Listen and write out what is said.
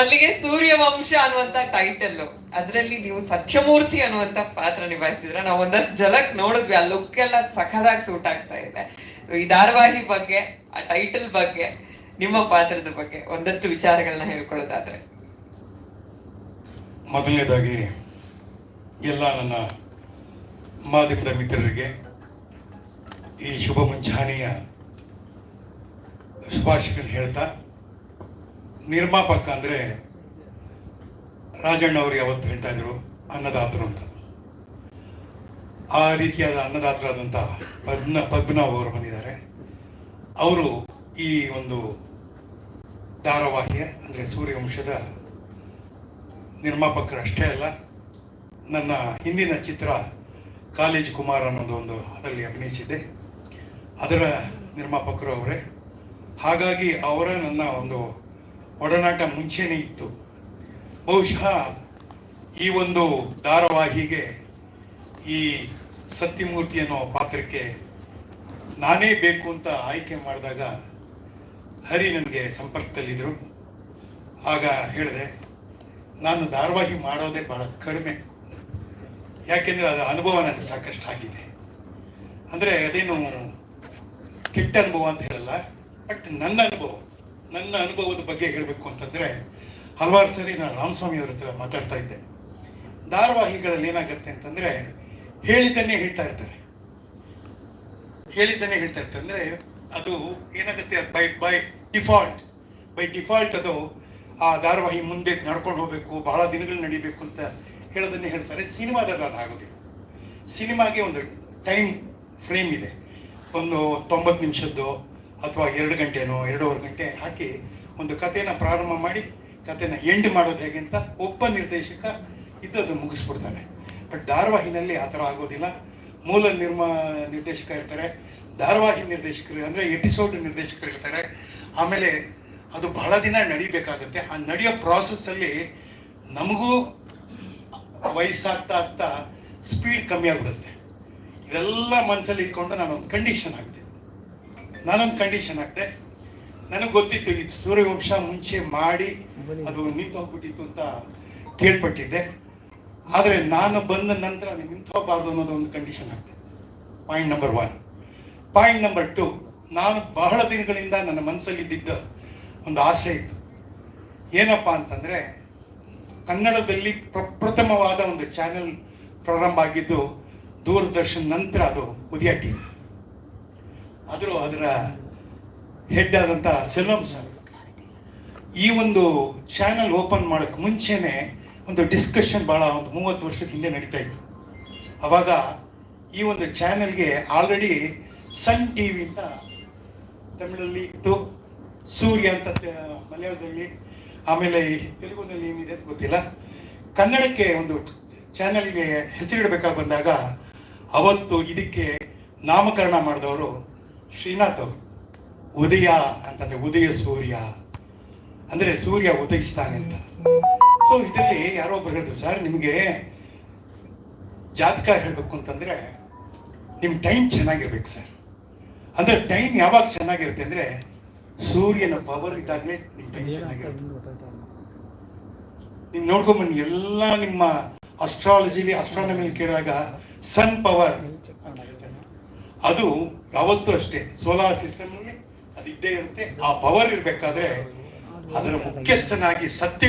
ಅಲ್ಲಿಗೆ ಸೂರ್ಯವಂಶ ಅನ್ನುವಂತ ಟೈಟಲ್ ಅದರಲ್ಲಿ ನೀವು ಸತ್ಯಮೂರ್ತಿ ಅನ್ನುವಂತ ಪಾತ್ರ ನಿಭಾಯಿಸಿದ್ರ ನಾವು ಒಂದಷ್ಟು ಜಲಕ್ ನೋಡಿದ್ವಿ, ಆ ಲುಕ್ ಎಲ್ಲ ಸಖದಾಗಿ ಸೂಟ್ ಆಗ್ತಾ ಇದೆ. ಈ ಧಾರಾವಾಹಿ ಬಗ್ಗೆ, ಆ ಟೈಟಲ್ ಬಗ್ಗೆ, ನಿಮ್ಮ ಪಾತ್ರದ ಬಗ್ಗೆ ಒಂದಷ್ಟು ವಿಚಾರಗಳನ್ನ ಹೇಳ್ಕೊಳ್ಳೋದಾದ್ರೆ. ಮೊದಲನೇದಾಗಿ, ಎಲ್ಲ ನನ್ನ ಮಾಧ್ಯಮದ ಮಿತ್ರರಿಗೆ ಈ ಶುಭ ಮುಂಚಾನೆಯ ಶುಭಾಶಯಗಳನ್ನು ಹೇಳ್ತಾ ನಿರ್ಮಾಪಕ ಅಂದರೆ ರಾಜಣ್ಣ ಅವರು ಯಾವತ್ತು ಹೇಳ್ತಾ ಇದ್ರು? ಅನ್ನದಾತರು ಅಂತ. ಆ ರೀತಿಯಾದ ಅನ್ನದಾತರಾದಂಥ ಪದ್ಮ, ಪದ್ಮನಾಭ ಅವರು ಬಂದಿದ್ದಾರೆ. ಅವರು ಈ ಒಂದು ಧಾರಾವಾಹಿಯ ಅಂದರೆ ಸೂರ್ಯವಂಶದ ನಿರ್ಮಾಪಕರು ಅಷ್ಟೇ ಅಲ್ಲ, ನನ್ನ ಹಿಂದಿನ ಚಿತ್ರ ಕಾಲೇಜ್ ಕುಮಾರ್ ಅನ್ನೋದು ಒಂದು ಅದರಲ್ಲಿ ಅಭಿನಯಿಸಿದೆ ಅದರ ನಿರ್ಮಾಪಕರು ಅವರೇ. ಹಾಗಾಗಿ ಅವರ ನನ್ನ ಒಂದು ಒಡನಾಟ ಮುಂಚೆನೇ ಇತ್ತು. ಬಹುಶಃ ಈ ಒಂದು ಧಾರಾವಾಹಿಗೆ ಈ ಸತ್ಯಮೂರ್ತಿ ಅನ್ನೋ ಪಾತ್ರಕ್ಕೆ ನಾನೇ ಬೇಕು ಅಂತ ಆಯ್ಕೆ ಮಾಡಿದಾಗ ಹರಿ ನನಗೆ ಸಂಪರ್ಕದಲ್ಲಿದ್ದರು. ಆಗ ಹೇಳಿದೆ, ನಾನು ಧಾರಾವಾಹಿ ಮಾಡೋದೇ ಭಾಳ ಕಡಿಮೆ. ಯಾಕೆಂದರೆ ಅದು ಅನುಭವ ನನಗೆ ಸಾಕಷ್ಟು ಆಗಿದೆ. ಅಂದರೆ ಅದೇನು ಕೆಟ್ಟ ಅನುಭವ ಅಂತ ಹೇಳಲ್ಲ, ಬಟ್ ನನ್ನ ಅನುಭವ. ನನ್ನ ಅನುಭವದ ಬಗ್ಗೆ ಹೇಳಬೇಕು ಅಂತಂದರೆ ಹಲವಾರು ಸರಿ ನಾನು ರಾಮಸ್ವಾಮಿ ಅವ್ರ ಹತ್ರ ಮಾತಾಡ್ತಾ ಇದ್ದೆ. ಧಾರಾವಾಹಿಗಳಲ್ಲಿ ಏನಾಗುತ್ತೆ ಅಂತಂದರೆ ಹೇಳಿದ್ದನ್ನೇ ಹೇಳ್ತಾ ಇರ್ತಾರೆ. ಹೇಳಿದ್ದನ್ನೇ ಹೇಳ್ತಾ ಇರ್ತಾರೆ ಅಂದರೆ ಅದು ಏನಾಗುತ್ತೆ by by default by default ಅದು ಆ ಧಾರಾವಾಹಿ ಮುಂದೆ ನಡ್ಕೊಂಡು ಹೋಗಬೇಕು, ಬಹಳ ದಿನಗಳು ನಡಿಬೇಕು ಅಂತ ಹೇಳೋದನ್ನೇ ಹೇಳ್ತಾರೆ. ಸಿನಿಮಾದಲ್ಲಿ ಅದು ಆಗೋದಿಲ್ಲ. ಸಿನಿಮಾಗೆ ಒಂದು ಟೈಮ್ ಫ್ರೇಮ್ ಇದೆ. ಒಂದು ತೊಂಬತ್ತು ನಿಮಿಷದ್ದು ಅಥವಾ ಎರಡು ಗಂಟೆನೋ, ಎರಡೂವರೆ ಗಂಟೆ ಹಾಕಿ ಒಂದು ಕಥೆನ ಪ್ರಾರಂಭ ಮಾಡಿ, ಕಥೆನ ಎಂಡ್ ಮಾಡೋದು ಹೇಗೆ ಅಂತ ಒಬ್ಬ ನಿರ್ದೇಶಕ ಇದ್ದದ್ದು ಮುಗಿಸ್ಬಿಡ್ತಾರೆ. ಬಟ್ ಧಾರಾವಾಹಿನಲ್ಲಿ ಆ ಥರ ಆಗೋದಿಲ್ಲ. ಮೂಲ ನಿರ್ಮಾ, ನಿರ್ದೇಶಕ ಇರ್ತಾರೆ. ಧಾರಾವಾಹಿ ನಿರ್ದೇಶಕರು ಅಂದರೆ ಎಪಿಸೋಡ್ ನಿರ್ದೇಶಕರು ಇರ್ತಾರೆ. ಆಮೇಲೆ ಅದು ಬಹಳ ದಿನ ನಡಿಬೇಕಾಗುತ್ತೆ. ಆ ನಡೆಯೋ ಪ್ರಾಸೆಸ್ಸಲ್ಲಿ ನಮಗೂ ವಯಸ್ಸಾಗ್ತಾ ಆಗ್ತಾ ಸ್ಪೀಡ್ ಕಮ್ಮಿ ಆಗ್ಬಿಡುತ್ತೆ. ಇದೆಲ್ಲ ಮನಸ್ಸಲ್ಲಿ ಇಟ್ಕೊಂಡು ನಾನೊಂದು ಕಂಡೀಷನ್ ಹಾಕ್ದೆ ನಾನೊಂದು ಕಂಡೀಷನ್ ಹಾಕಿದೆ. ನನಗೆ ಗೊತ್ತಿತ್ತು ಇದು ಸೂರ್ಯವಂಶ ಮುಂಚೆ ಮಾಡಿ ಅದು ನಿಂತು ಹೋಗ್ಬಿಟ್ಟಿತ್ತು ಅಂತ ಕೇಳ್ಪಟ್ಟಿದ್ದೆ. ಆದರೆ ನಾನು ಬಂದ ನಂತರ ಅದು ನಿಂತು ಹೋಗಬಾರ್ದು ಅನ್ನೋದು ಒಂದು ಕಂಡೀಷನ್ ಆಗ್ತದೆ point number one point number two ನಾನು ಬಹಳ ದಿನಗಳಿಂದ ನನ್ನ ಮನಸ್ಸಲ್ಲಿದ್ದ ಒಂದು ಆಸೆ ಇತ್ತು. ಏನಪ್ಪ ಅಂತಂದರೆ, ಕನ್ನಡದಲ್ಲಿ ಪ್ರಪ್ರಥಮವಾದ ಒಂದು ಚಾನೆಲ್ ಪ್ರಾರಂಭ ಆಗಿದ್ದು, ದೂರದರ್ಶನ್ ನಂತರ ಅದು ಉದಯ ಟಿ ಆದರೂ ಅದರ ಹೆಡ್ ಆದಂಥ ಸೆಲ್ವಂ ಸರ್, ಈ ಒಂದು ಚಾನಲ್ ಓಪನ್ ಮಾಡೋಕ್ಕೆ ಮುಂಚೆನೆ ಒಂದು ಡಿಸ್ಕಷನ್ ಭಾಳ ಒಂದು ಮೂವತ್ತು ವರ್ಷದ ಹಿಂದೆ ನಡೀತಾ ಇತ್ತು. ಅವಾಗ ಈ ಒಂದು ಚಾನಲ್ಗೆ ಆಲ್ರೆಡಿ ಸನ್ ಟಿ ವಿ ಅಂತ ತಮಿಳಲ್ಲಿ ಇತ್ತು, ಸೂರ್ಯ ಅಂತ ಮಲಯಾಳದಲ್ಲಿ, ಆಮೇಲೆ ತೆಲುಗುನಲ್ಲಿ ಏನಿದೆ ಅಂತ ಗೊತ್ತಿಲ್ಲ. ಕನ್ನಡಕ್ಕೆ ಒಂದು ಚಾನೆಲ್ಗೆ ಹೆಸರಿಡಬೇಕಾಗಿ ಬಂದಾಗ ಅವತ್ತು ಇದಕ್ಕೆ ನಾಮಕರಣ ಮಾಡಿದವರು ಶ್ರೀನಾಥ್ ಅವರು, ಉದಯ ಅಂತಂದ್ರೆ ಉದಯ ಸೂರ್ಯ ಅಂದರೆ ಸೂರ್ಯ ಉದಯಿಸ್ತಾನೆ ಅಂತ. ಸೊ ಇದರಲ್ಲಿ ಯಾರೋ ಒಬ್ರು ಹೇಳಿದ್ರು, ಸರ್, ನಿಮಗೆ ಜಾತಕ ಹೇಳಬೇಕು ಅಂತಂದರೆ ನಿಮ್ಮ ಟೈಮ್ ಚೆನ್ನಾಗಿರ್ಬೇಕು, ಸರ್ ಅಂದರೆ ಟೈಮ್ ಯಾವಾಗ ಚೆನ್ನಾಗಿರುತ್ತೆ ಅಂದರೆ ಸೂರ್ಯನ ಪವರ್ ಇದ್ದಾಗಲೇ ನಿಮ್ಮ ಟೈಮ್ ಚೆನ್ನಾಗಿರುತ್ತೆ. ನೀವು ನೋಡ್ಕೊಂಬನ್ನಿ, ಎಲ್ಲ ನಿಮ್ಮ ಅಸ್ಟ್ರಾಲಜಿಲಿ ಅಸ್ಟ್ರಾನಮಿಲಿ ಕೇಳಿದಾಗ ಸನ್ ಪವರ್ ಅದು ಯಾವತ್ತೂ ಅಷ್ಟೇ. ಸೋಲಾರ್ ಸಿಸ್ಟಮ್ನಲ್ಲಿ ಅದು ಇದ್ದೇ ಇರುತ್ತೆ. ಆ ಪವರ್ ಇರಬೇಕಾದ್ರೆ ಅದರ ಮುಖ್ಯಸ್ಥನಾಗಿ ಸತ್ಯ